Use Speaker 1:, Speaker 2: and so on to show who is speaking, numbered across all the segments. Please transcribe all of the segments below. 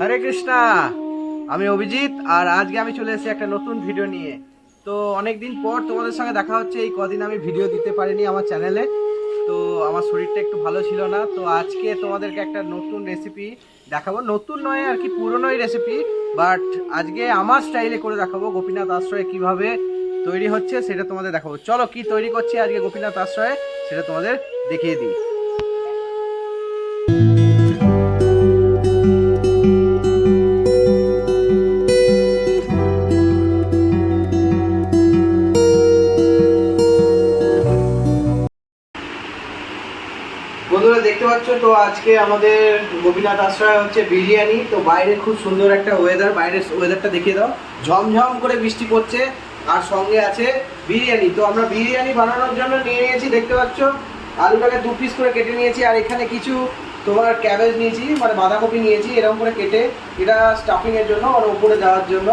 Speaker 1: হরে কৃষ্ণা, আমি অভিজিৎ আর আজকে আমি চলে এসেছি একটা নতুন ভিডিও নিয়ে। তো অনেক দিন পর তোমাদের সঙ্গে দেখা হচ্ছে, এই কদিন আমি ভিডিও দিতে পারিনি আমার চ্যানেলে তো আমার শরীরটা একটু ভালো ছিল না, তো আজকে তোমাদেরকে একটা নতুন রেসিপি দেখাবো। নতুন নয় আর কি, পুরনোই রেসিপি বাট আজকে আমার স্টাইলে করে দেখাবো গোপীনাথ আশ্রয়ে কীভাবে তৈরি হচ্ছে সেটা তোমাদের দেখাবো। চলো কি তৈরি করছি আজকে গোপীনাথ আশ্রয়ে, সেটা তোমাদের দেখিয়ে দিই। পাচ্ছ তো আজকে আমাদের গোপীনাথ আশ্রয় হচ্ছে বিরিয়ানি। তো বাইরে খুব সুন্দর একটা ওয়েদার বাইরের ওয়েদারটা দেখিয়ে দাও। ঝমঝম করে বৃষ্টি পড়ছে, আর সঙ্গে আছে বিরিয়ানি। তো আমরা বিরিয়ানি বানানোর জন্য নিয়ে নিয়েছি, দেখতে পাচ্ছ? আলুটাকে দু পিস করে কেটে নিয়েছি, আর এখানে কিছু তোমার ক্যাবেজ নিয়েছি মানে বাঁধাকপি নিয়েছি, এরকম করে কেটে এটা স্টাফিংয়ের জন্য আর উপরে যাওয়ার জন্য।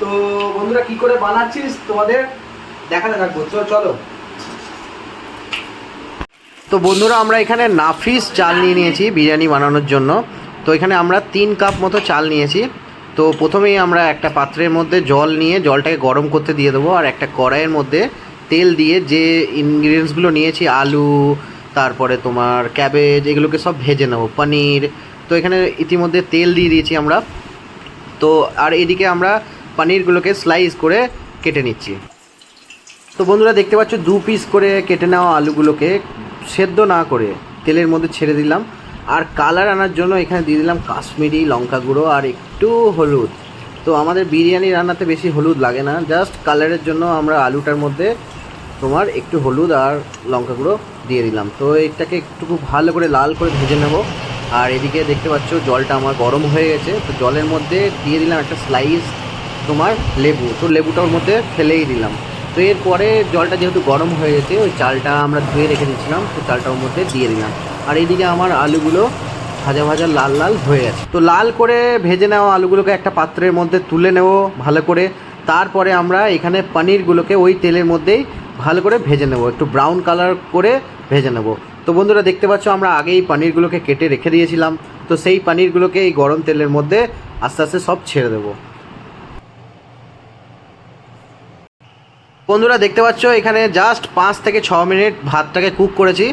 Speaker 1: তো বন্ধুরা, কি করে বানাচ্ছিস তোমাদের দেখাতে থাকব। তো চলো। তো বন্ধুরা, আমরা এখানে নাফিস চাল নিয়ে নিয়েছি বিরিয়ানি বানানোর জন্য। তো এখানে আমরা তিন কাপ মতো চাল নিয়েছি। তো প্রথমেই আমরা একটা পাত্রের মধ্যে জল নিয়ে জলটাকে গরম করতে দিয়ে দেবো আর একটা কড়াইয়ের মধ্যে তেল দিয়ে যে ইনগ্রিডিয়েন্টসগুলো নিয়েছি, আলু, তারপরে তোমার ক্যাবেজ এগুলোকে সব ভেজে নেব, পনির। তো এখানে ইতিমধ্যে তেল দিয়ে দিয়েছি আমরা। তো আর এদিকে আমরা পনিরগুলোকে স্লাইস করে কেটে নিচ্ছি। তো বন্ধুরা, দেখতে পাচ্ছ, দু পিস করে কেটে নেওয়া আলুগুলোকে সেদ্ধ না করে তেলের মধ্যে ছেড়ে দিলাম। আর কালার আনার জন্য এখানে দিয়ে দিলাম কাশ্মীরি লঙ্কা গুঁড়ো আর একটু হলুদ। তো আমাদের বিরিয়ানি রান্নাতে বেশি হলুদ লাগে না। জাস্ট কালারের জন্য আমরা আলুটার মধ্যে তোমার একটু হলুদ আর লঙ্কা গুঁড়ো দিয়ে দিলাম। তো এটাকে একটু খুব ভালো করে লাল করে ভেজে নেব। আর এদিকে দেখতে পাচ্ছ জলটা আমার গরম হয়ে গেছে। তো জলের মধ্যে দিয়ে দিলাম একটা স্লাইস তোমার লেবু। তো লেবুটা ওর মধ্যে ফেলেই দিলাম। তো এরপরে জলটা যেহেতু গরম হয়ে গেছে, ওই চালটা আমরা ধুয়ে রেখে দিচ্ছিলাম তো চালটা ওর মধ্যে দিয়ে দিলাম। আর এইদিকে আমার আলুগুলো ভাজা ভাজা লাল লাল হয়ে গেছে। তো লাল করে ভেজে নেওয়া আলুগুলোকে একটা পাত্রের মধ্যে তুলে নেব ভালো করে। তারপরে আমরা এখানে পনিরগুলোকে ওই তেলের মধ্যেই ভালো করে ভেজে নেব। একটু ব্রাউন কালার করে ভেজে নেব। তো বন্ধুরা দেখতে পাচ্ছ, আমরা আগেই পনিরগুলোকে কেটে রেখে দিয়েছিলাম। তো সেই পনিরগুলোকে এই গরম তেলের মধ্যে আস্তে আস্তে সব ছেড়ে দেবো। বন্ধুরা দেখতে পাচ্ছ, এখানে জাস্ট পাঁচ থেকে ছ মিনিট ভাতটাকে কুক করেছি।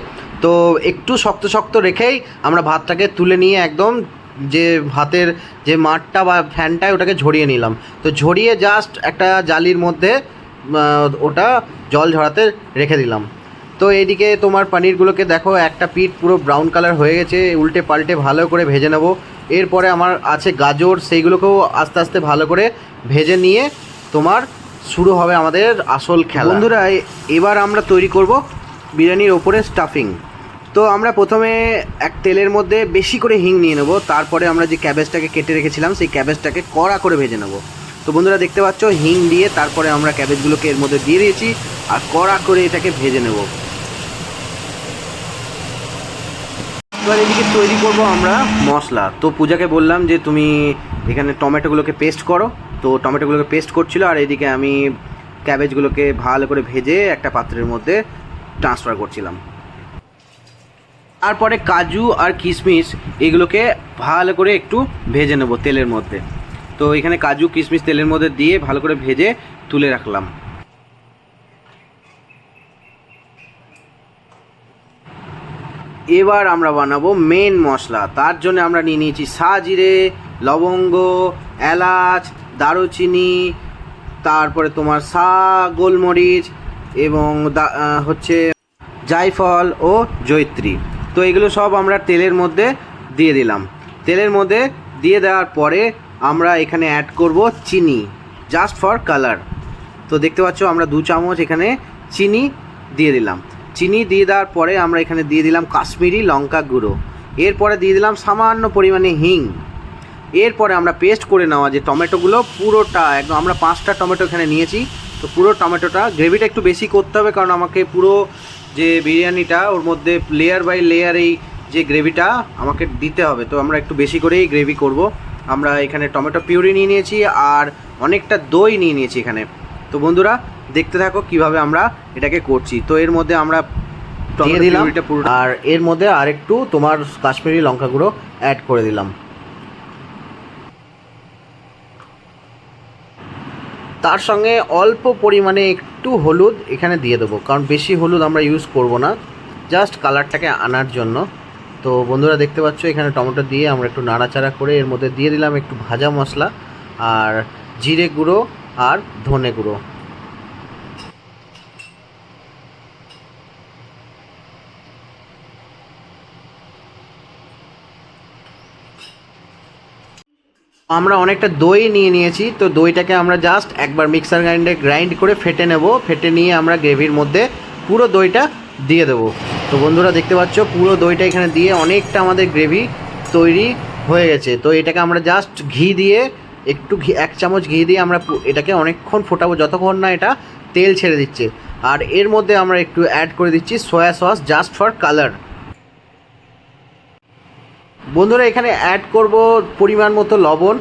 Speaker 1: তো একটু শক্ত শক্ত রেখেই আমরা ভাতটাকে তুলে নিয়ে একদম যে ভাতের যে মাঠটা বা ফ্যানটায় ওটাকে ঝরিয়ে নিলাম। তো ঝরিয়ে জাস্ট একটা জালির মধ্যে ওটা জল ঝরাতে রেখে দিলাম। তো এইদিকে তোমার পনিরগুলোকে দেখো, একটা পিঠ পুরো ব্রাউন কালার হয়ে গেছে, উল্টে পাল্টে ভালো করে ভেজে নেব। এরপরে আমার আছে গাজর, সেইগুলোকেও আস্তে আস্তে ভালো করে ভেজে নিয়ে তোমার শুরু হবে আমাদের আসল খেলা। বন্ধুরা এবার আমরা তৈরি করব বিরিয়ানির ওপরে স্টাফিং তো আমরা প্রথমে এক তেলের মধ্যে বেশি করে হিং নিয়ে নেব, তারপরে আমরা যে ক্যাবেজটাকে কেটে রেখেছিলাম, সেই ক্যাবেজটাকে কড়া করে ভেজে নেব। তো বন্ধুরা, দেখতে পাচ্ছ, হিং দিয়ে তারপরে আমরা ক্যাবেজগুলোকে এর মধ্যে দিয়ে দিয়েছি, আর কড়া করে এটাকে ভেজে নেব। এবার এদিকে তৈরি করব আমরা মশলা। তো পূজাকে বললাম যে তুমি এখানে টমেটোগুলোকে পেস্ট করো। তো টমেটোগুলোকে পেস্ট করছিল আর এদিকে আমি ক্যাবেজগুলোকে ভালো করে ভেজে একটা পাত্রের মধ্যে ট্রান্সফার করছিলাম। তারপরে কাজু আর কিশমিশ এগুলোকে ভালো করে একটু ভেজে নেব তেলের মধ্যে। তো এখানে কাজু, কিশমিশ তেলের মধ্যে দিয়ে ভালো করে ভেজে তুলে রাখলাম। এবার আমরা বানাবো মেন মশলা। তার জন্য আমরা নিয়ে নিয়েছি সাজিরে, লবঙ্গ, এলাচ দারুচিনি, তারপরে তোমার সা, গোলমরিচ এবং হচ্ছে জায়ফল ও জৈত্রী তো এগুলো সব আমরা তেলের মধ্যে দিয়ে দিলাম। তেলের মধ্যে দিয়ে দেওয়ার পরে আমরা এখানে অ্যাড করব চিনি জাস্ট ফর কালার তো দেখতে পাচ্ছ আমরা দু চামচ এখানে চিনি দিয়ে দিলাম। চিনি দিয়ে দেওয়ার পরে আমরা এখানে দিয়ে দিলাম কাশ্মীরি লঙ্কা গুঁড়ো। এরপরে দিয়ে দিলাম সামান্য পরিমাণে হিং। এরপরে আমরা পেস্ট করে নেওয়া যে টমেটোগুলো পুরোটা একদম আমরা পাঁচটা টমেটো এখানে নিয়েছি। তো পুরো টমেটোটা গ্রেভিটা একটু বেশি করতে হবে কারণ আমাকে পুরো যে বিরিয়ানিটা ওর মধ্যে লেয়ার বাই লেয়ার এই যে গ্রেভিটা আমাকে দিতে হবে। তো আমরা একটু বেশি করেই গ্রেভি করব। আমরা এখানে টমেটো পিউরি নিয়ে নিয়েছি আর অনেকটা দই নিয়ে নিয়েছি এখানে। তো বন্ধুরা দেখতে থাকো কীভাবে আমরা এটাকে করছি। তো এর মধ্যে আমরা দিয়ে দিলাম আর এর মধ্যে আরেকটু তোমার কাশ্মীরি লঙ্কা গুঁড়ো অ্যাড করে দিলাম। তার সঙ্গে অল্প পরিমাণে একটু হলুদ এখানে দিয়ে দেবো, কারণ বেশি হলুদ আমরা ইউজ করব না জাস্ট কালারটাকে আনার জন্য। তো বন্ধুরা দেখতে পাচ্ছ, এখানে টমেটো দিয়ে আমরা একটু নাড়াচাড়া করে এর মধ্যে দিয়ে দিলাম একটু ভাজা মশলা, আর জিরে গুঁড়ো আর ধনে গুঁড়ো। আমরা অনেকটা দই নিয়ে নিয়েছি, তো দইটাকে আমরা জাস্ট একবার মিক্সার গ্রাইন্ডে গ্রাইন্ড করে ফেটে নেব। ফেটে নিয়ে আমরা গ্রেভির মধ্যে পুরো দইটা দিয়ে দেবো। তো বন্ধুরা দেখতে পাচ্ছ, পুরো দইটা এখানে দিয়ে অনেকটা আমাদের গ্রেভি তৈরি হয়ে গেছে। তো এটাকে আমরা জাস্ট ঘি দিয়ে, একটু ঘি, এক চামচ ঘি দিয়ে আমরা এটাকে অনেকক্ষণ ফোটাবো যতক্ষণ না এটা তেল ছেড়ে দিচ্ছে। আর এর মধ্যে আমরা একটু অ্যাড করে দিচ্ছি soya sauce just for colour বন্ধুরা, এখানে অ্যাড করব পরিমাণ মতো লবণ।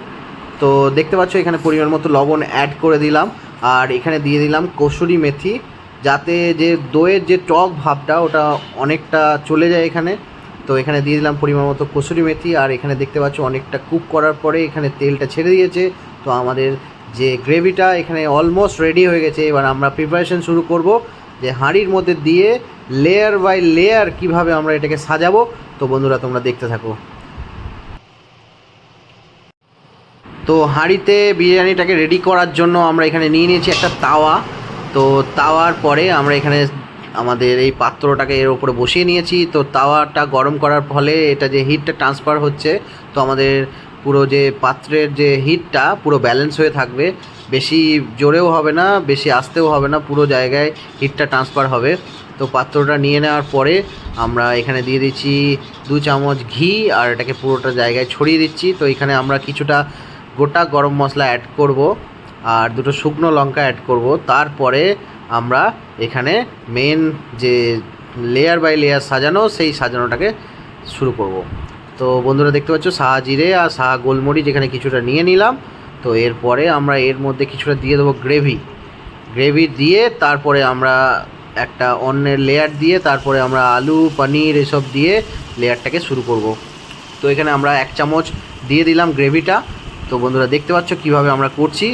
Speaker 1: তো দেখতে পাচ্ছ, এখানে পরিমাণ মতো লবণ অ্যাড করে দিলাম। আর এখানে দিয়ে দিলাম কসুরি মেথি, যাতে যে দইয়ের যে টক ভাবটা, ওটা অনেকটা চলে যায় এখানে। তো এখানে দিয়ে দিলাম পরিমাণ মতো কসুরি মেথি, আর এখানে দেখতে পাচ্ছ, অনেকটা কুক করার পরে এখানে তেলটা ছেড়ে দিয়েছে। তো আমাদের যে গ্রেভিটা এখানে অলমোস্ট রেডি হয়ে গেছে। এবার আমরা প্রিপারেশন শুরু করব যে হাঁড়ির মধ্যে দিয়ে লেয়ার বাই লেয়ার কীভাবে আমরা এটাকে সাজাবো। তো বন্ধুরা, তোমরা দেখতে থাকো। তো হাঁড়িতে বিরিয়ানিটাকে রেডি করার জন্য আমরা এখানে নিয়ে নিয়েছি একটা তাওয়া। তো তাওয়ার পরে আমরা এখানে আমাদের এই পাত্রটাকে এর উপরে বসিয়ে নিয়েছি। তো তাওয়াটা গরম করার ফলে এটা যে হিটটা ট্রান্সফার হচ্ছে, তো আমাদের পুরো যে পাত্রের যে হিটটা পুরো ব্যালেন্স হয়ে থাকবে। বেশি জোরেও হবে না, বেশি আসতেও হবে না, পুরো জায়গায় হিটটা ট্রান্সফার হবে। তো পাত্রটা নিয়ে নেওয়ার পরে আমরা এখানে দিয়ে দিচ্ছি দু চামচ ঘি, আর এটাকে পুরোটা জায়গায় ছড়িয়ে দিচ্ছি। তো এখানে আমরা কিছুটা গোটা গরম মশলা অ্যাড করব আর দুটো শুকনো লঙ্কা অ্যাড করব। তারপরে আমরা এখানে মেন যে লেয়ার বাই লেয়ার সাজানো, সেই সাজানোটাকে শুরু করব। তো বন্ধুরা দেখতে পাচ্ছ, সাহা জিরে আর সাহা গোলমরিচ এখানে কিছুটা নিয়ে নিলাম। তো এরপরে আমরা এর মধ্যে কিছুটা দিয়ে দেবো গ্রেভি গ্রেভি দিয়ে তারপরে আমরা একটা অন্যের লেয়ার দিয়ে তারপরে আমরা আলু, পনির এসব দিয়ে লেয়ারটাকে শুরু করব। তো এখানে আমরা এক চামচ দিয়ে দিলাম গ্রেভিটা তো বন্ধুরা দেখতে পাচ্ছ কীভাবে আমরা করছি।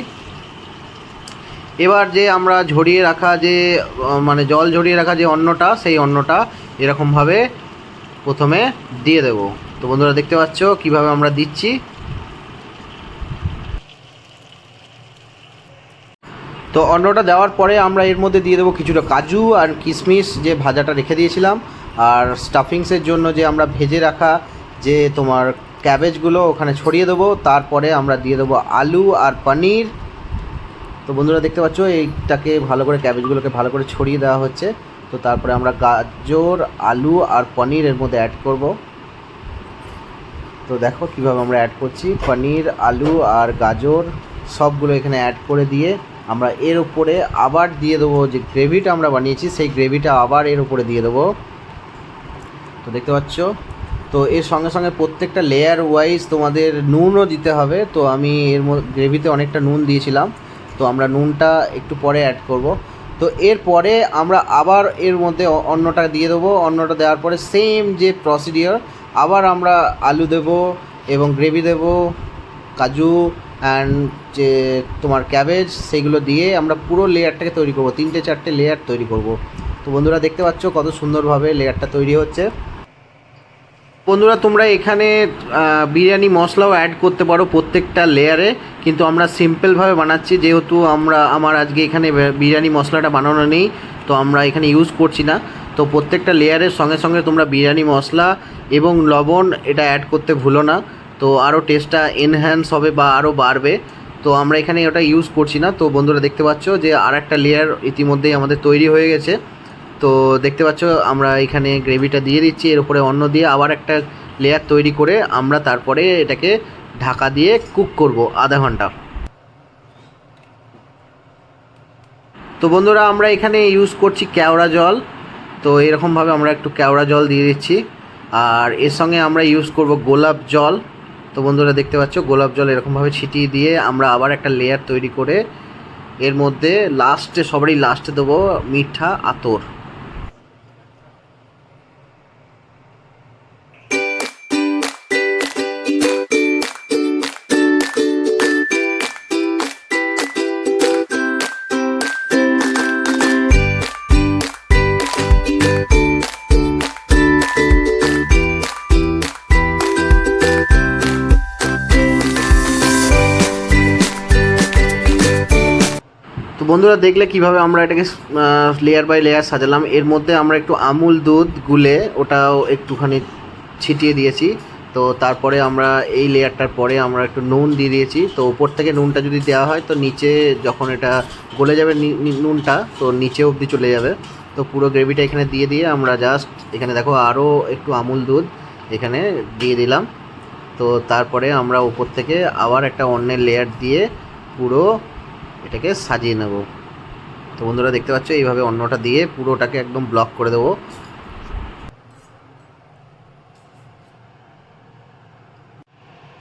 Speaker 1: এবার যে আমরা ঝরিয়ে রাখা যে মানে জল ঝরিয়ে রাখা যে অন্নটা, সেই অন্নটা এরকমভাবে প্রথমে দিয়ে দেব। তো বন্ধুরা দেখতে পাচ্ছ কীভাবে আমরা দিচ্ছি। তো অন্নটা দেওয়ার পরে আমরা এর মধ্যে দিয়ে দেবো কিছুটা কাজু আর কিশমিশ যে ভাজাটা রেখে দিয়েছিলাম। আর স্টাফিংসের জন্য যে আমরা ভেজে রাখা যে তোমার ক্যাবেজগুলো ওখানে ছড়িয়ে দেবো। তারপরে আমরা দিয়ে দেবো আলু আর পনির। তো বন্ধুরা দেখতে পাচ্ছ, এইটাকে ভালো করে ক্যাবেজগুলোকে ভালো করে ছড়িয়ে দেওয়া হচ্ছে। তো তারপরে আমরা গাজর, আলু আর পনির এর মধ্যে অ্যাড করব। তো দেখো কীভাবে আমরা অ্যাড করছি। পনির, আলু আর গাজর সবগুলো এখানে অ্যাড করে দিয়ে আমরা এর উপরে আবার দিয়ে দেবো যে গ্রেভিটা আমরা বানিয়েছি, সেই গ্রেভিটা আবার এর উপরে দিয়ে দেবো। তো দেখতে পাচ্ছ তো এর সঙ্গে সঙ্গে প্রত্যেকটা লেয়ার ওয়াইজ তোমাদের নুনও দিতে হবে। তো আমি এর মধ্যে গ্রেভিতে অনেকটা নুন দিয়েছিলাম। তো আমরা নুনটা একটু পরে অ্যাড করব। তো এরপরে আমরা আবার এর মধ্যে অ- অন্নটা দিয়ে দেবো। অন্নটা দেওয়ার পরে সেম যে প্রসিডিওর আবার আমরা আলু দেব এবং গ্রেভি দেব, কাজু অ্যান্ড যে তোমার ক্যাবেজ সেইগুলো দিয়ে আমরা পুরো লেয়ারটাকে তৈরি করব। তিনটে চারটে লেয়ার তৈরি করব। তো বন্ধুরা দেখতে পাচ্ছ কত সুন্দরভাবে লেয়ারটা তৈরি হচ্ছে। বন্ধুরা, তোমরা এখানে বিরিয়ানি মশলাও অ্যাড করতে পারো প্রত্যেকটা লেয়ারে কিন্তু আমরা সিম্পলভাবে বানাচ্ছি, যেহেতু আমরা, আমার আজকে এখানে বিরিয়ানি মশলাটা বানানো নেই, তো আমরা এখানে ইউজ করছি না। তো প্রত্যেকটা লেয়ারের সঙ্গে সঙ্গে তোমরা বিরিয়ানি মশলা এবং লবণ এটা অ্যাড করতে ভুলো না। তো আরও টেস্টটা এনহ্যান্স হবে বা আরও বাড়বে। তো আমরা এখানে ওটা ইউজ করছি না। তো বন্ধুরা, দেখতে পাচ্ছ যে আর একটা লেয়ার ইতিমধ্যেই আমাদের তৈরি হয়ে গেছে। তো দেখতে পাচ্ছ, আমরা এখানে গ্রেভিটা দিয়ে দিচ্ছি, এর উপরে অন্য দিয়ে আবার একটা লেয়ার তৈরি করে আমরা তারপরে এটাকে ঢাকা দিয়ে কুক করব আধা ঘণ্টা। তো বন্ধুরা, আমরা এখানে ইউজ করছি কেওড়া জল। তো এরকমভাবে আমরা একটু কেওড়া জল দিয়ে দিচ্ছি। আর এর সঙ্গে আমরা ইউজ করব গোলাপ জল। তো বন্ধুরা, দেখতে পাচ্ছ, গোলাপ জল এরকমভাবে ছিটিয়ে দিয়ে আমরা আবার একটা লেয়ার তৈরি করে এর মধ্যে লাস্টে সবারই লাস্টে দেবো মিঠা আতর। বন্ধুরা দেখলে কীভাবে আমরা এটাকে লেয়ার বাই লেয়ার সাজালাম। এর মধ্যে আমরা একটু আমুল দুধ গুলে ওটাও একটুখানি ছিটিয়ে দিয়েছি। তো তারপরে আমরা এই লেয়ারটার পরে আমরা একটু নুন দিয়ে দিয়েছি। তো উপর থেকে নুনটা যদি দেওয়া হয়, তো নিচে যখন এটা গলে যাবে নুনটা, তো নিচে অবধি চলে যাবে। তো পুরো গ্রেভিটা এখানে দিয়ে দিয়ে আমরা জাস্ট এখানে দেখো আরও একটু আমুল দুধ এখানে দিয়ে দিলাম। তো তারপরে আমরা উপর থেকে আবার একটা অন্যের লেয়ার দিয়ে পুরো এটাকে সাজিয়ে নেব। তো বন্ধুরা দেখতে পাচ্ছ, এইভাবে অন্যটা দিয়ে পুরোটাকে একদম ব্লক করে দেবো।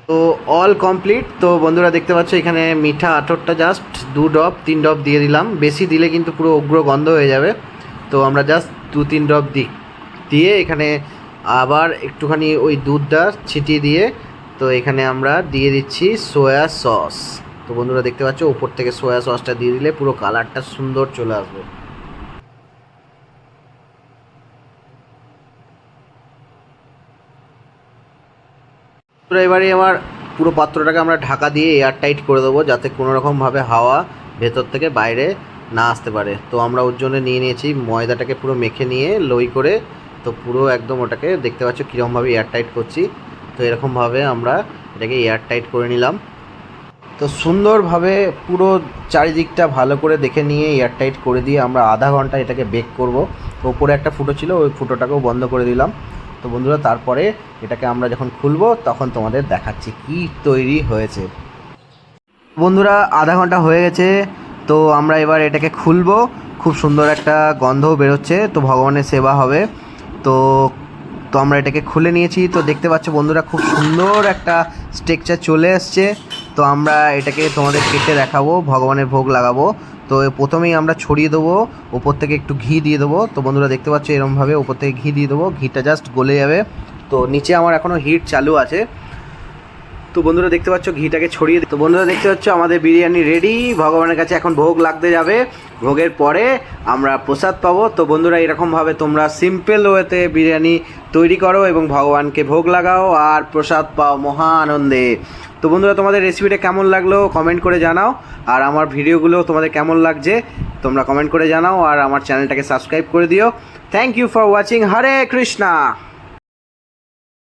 Speaker 1: তো অল কমপ্লিট তো বন্ধুরা দেখতে পাচ্ছ, এখানে মিঠা আঠরটা জাস্ট দু ড্রপ তিন ড্রপ দিয়ে দিলাম। বেশি দিলে কিন্তু পুরো উগ্র গন্ধ হয়ে যাবে। তো আমরা জাস্ট দু, তিন ড্রপ দিই দিয়ে এখানে আবার একটুখানি ওই দুধটা ছিটিয়ে দিয়ে, তো এখানে আমরা দিয়ে দিচ্ছি সয়া সস তো বন্ধুরা দেখতে পাচ্ছ, উপর থেকে সয়া সসটা দিয়ে দিলে পুরো কালারটা সুন্দর চলে আসবে। তো এবারে আমার পুরো পাত্রটাকে আমরা ঢাকা দিয়ে এয়ার টাইট করে দেবো, যাতে কোনো রকমভাবে হাওয়া ভেতর থেকে বাইরে না আসতে পারে। তো আমরা ওর জন্য নিয়ে নিয়েছি, ময়দাটাকে পুরো মেখে নিয়ে লই করে, তো পুরো একদম ওটাকে দেখতে পাচ্ছ কীরকমভাবে এয়ার টাইট করছি। তো এরকমভাবে আমরা এটাকে এয়ার টাইট করে নিলাম। তো সুন্দরভাবে পুরো চারিদিকটা ভালো করে দেখে নিয়ে এয়ার টাইট করে দিয়ে আমরা আধা ঘণ্টা এটাকে বেক করব। ওপরে একটা ফুটো ছিল, ওই ফুটোটাকেও বন্ধ করে দিলাম। তো বন্ধুরা, তারপরে এটাকে আমরা যখন খুলবো, তখন তোমাদের দেখাচ্ছি কি তৈরি হয়েছে। বন্ধুরা, আধা ঘণ্টা হয়ে গেছে, তো আমরা এবার এটাকে খুলবো। খুব সুন্দর একটা গন্ধও বেরোচ্ছে, তো ভগবানের সেবা হবে। তো তো আমরা এটাকে খুলে নিয়েছি। তো দেখতে পাচ্ছ বন্ধুরা, খুব সুন্দর একটা স্ট্রেকচার চলে এসছে। তো আমরা এটাকে তোমাদের কেটে দেখাবো, ভগবানের ভোগ লাগাবো। তো প্রথমেই আমরা ছড়িয়ে দেবো, ওপর থেকে একটু ঘি দিয়ে দেবো। তো বন্ধুরা দেখতে পাচ্ছ এরমভাবে ওপর থেকে ঘি দিয়ে দেবো, ঘিটা জাস্ট গলে যাবে। তো নিচে আমার এখনও হিট চালু আছে। তো বন্ধুরা দেখতে পাচ্ছ, ঘিটাকে ছড়িয়ে তো বন্ধুরা দেখতে পাচ্ছ, আমাদের বিরিয়ানি রেডি ভগবানের কাছে এখন ভোগ লাগতে যাবে। ভোগের পরে আমরা প্রসাদ পাবো। তো বন্ধুরা, এরকমভাবে তোমরা সিম্পল ওয়েতে বিরিয়ানি তৈরি করো এবং ভগবানকে ভোগ লাগাও আর প্রসাদ পাও মহা আনন্দে তো বন্ধুরা, তোমাদের রেসিপিটা কেমন লাগল কমেন্ট করে জানাও। আর আমার ভিডিওগুলো তোমাদের কেমন লাগছে তোমরা কমেন্ট করে জানাও। আর আমার চ্যানেলটাকে সাবস্ক্রাইব করে দিও। Thank you for watching Hare Krishna!